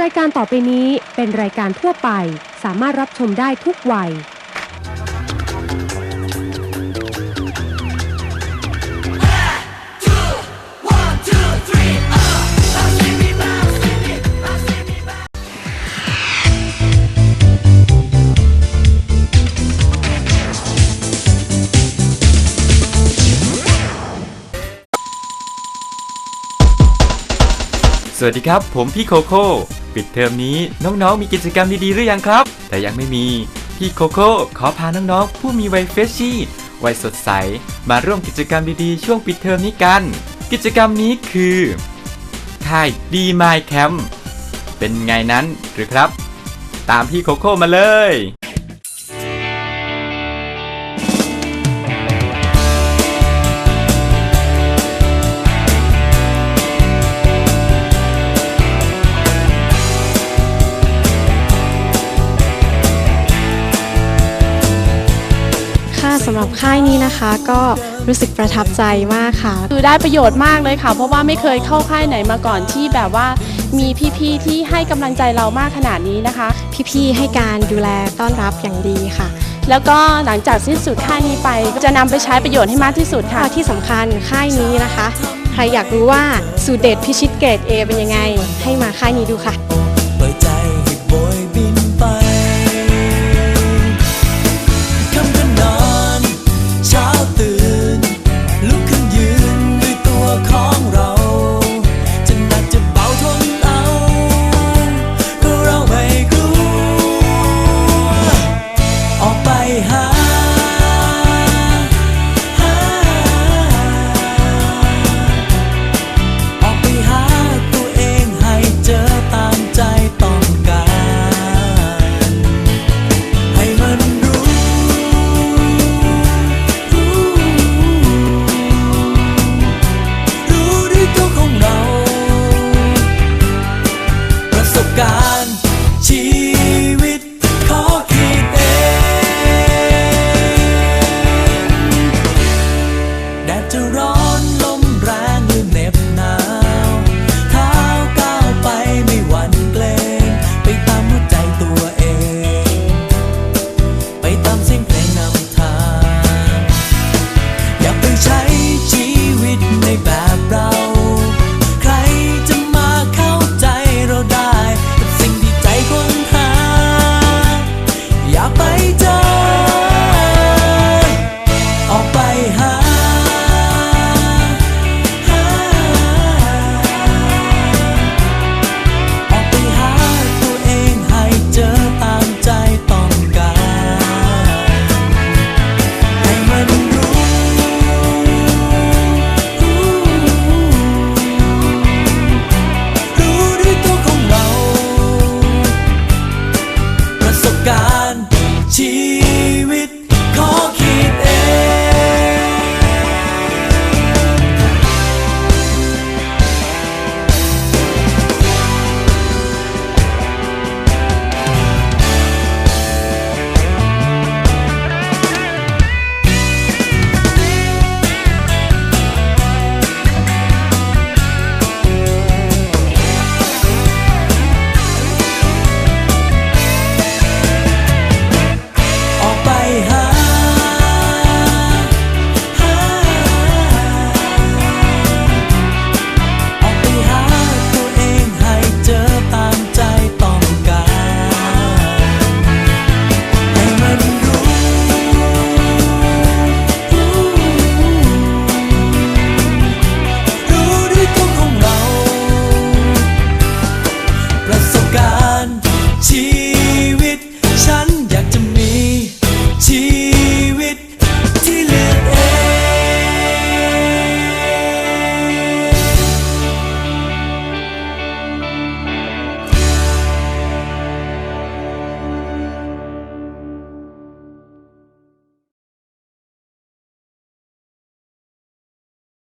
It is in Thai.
รายการต่อไปนี้เป็นรายการทั่วไป สามารถรับชมได้ทุกวัย สวัสดีครับ ผมพี่โคโค่ ปิดเทอมนี้น้องๆมีกิจกรรมดีๆหรือยังครับ แต่ยังไม่มี พี่โคโค่ขอพาน้องๆผู้มีวัยเฟรชชี่วัยสดใส มาร่วมกิจกรรมดีๆ ช่วงปิดเทอมนี้กัน กิจกรรมนี้คือค่ายดีไมค์แคมป์เป็นไงนั้นหรือครับ ตามพี่โคโค่มาเลย หรับค่ายนี้นะคะ ก็รู้สึกประทับใจมากค่ะ คือได้ประโยชน์มากเลยค่ะ เพราะว่าไม่เคยเข้าค่ายไหนมาก่อนที่แบบว่ามีพี่ๆที่ให้กำลังใจเรามากขนาดนี้นะคะ พี่ๆให้การดูแลต้อนรับอย่างดีค่ะ แล้วก็หลังจากสิ้นสุดค่ายนี้ไปก็จะนำไปใช้ประโยชน์ให้มากที่สุดค่ะค่ะที่สำคัญค่ายนี้นะคะ ใครอยากรู้ว่าสูตรเด็ดพิชิตเกรด A เป็นยังไง ให้มาค่ายนี้ดูค่ะ